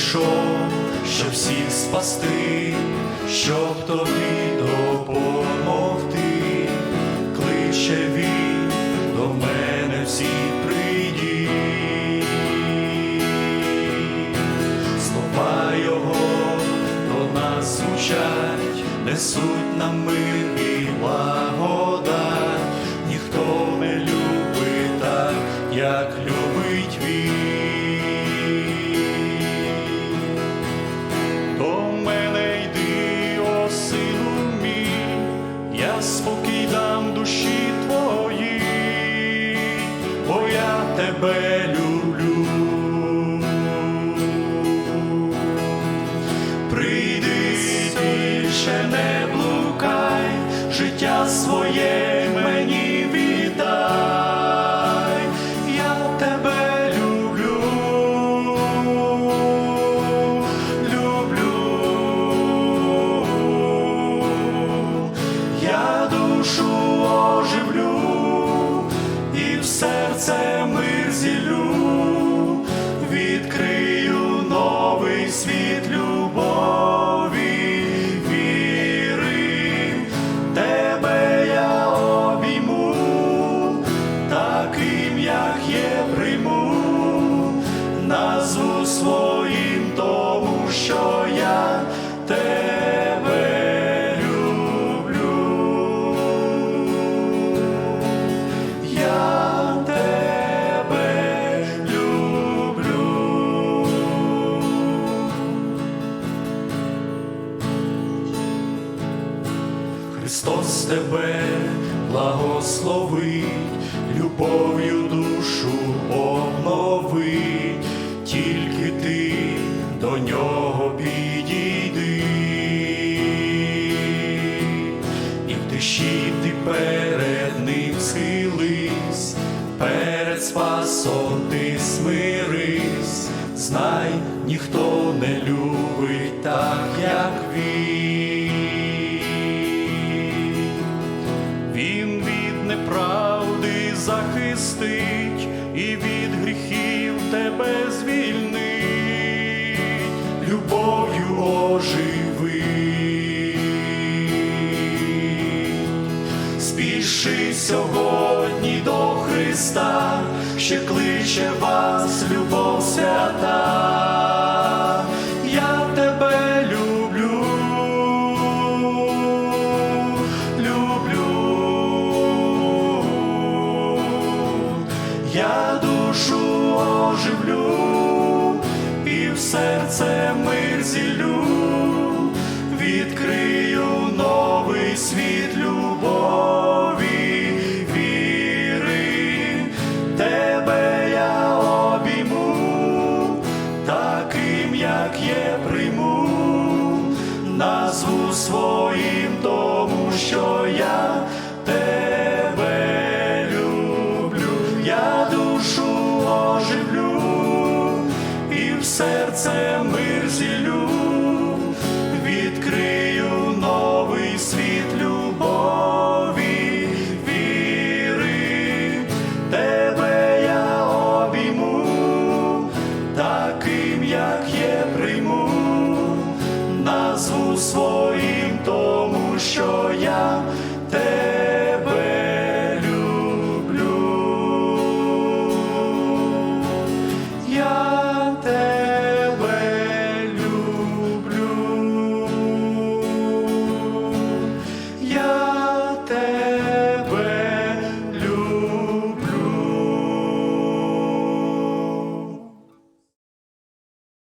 щоб всіх спасти, щоб тобі допомогти, кличе він до мене всі прийдіть. Слова його до нас звучать, несуть нам мир і благодать, ніхто не любить так, як тебе люблю. Прийди більше не блукай, життя своє мені віддай, я тебе люблю, люблю, я душу оживлю і в серце мир зілю, Христос тебе благословить, любов'ю душу обновить, тільки ти до нього підійди, і в тиші ти перед ним схились, перед спасом ти смирись, знай, ніхто не любить так, як він. Захистить і від гріхів тебе звільнить, любов'ю оживи, Спіши сьогодні до Христа, ще кличе вас любов свята. Я душу оживлю і в серце мир зілю, відкрию новий світ любові, віри, тебе я обійму, таким, як є, прийму, назву своїм тому, що я оживлю і в серце мир зілю, відкрию новий світ любові, віри, тебе я обійму, таким, як є, прийму, назву своїм тому, що я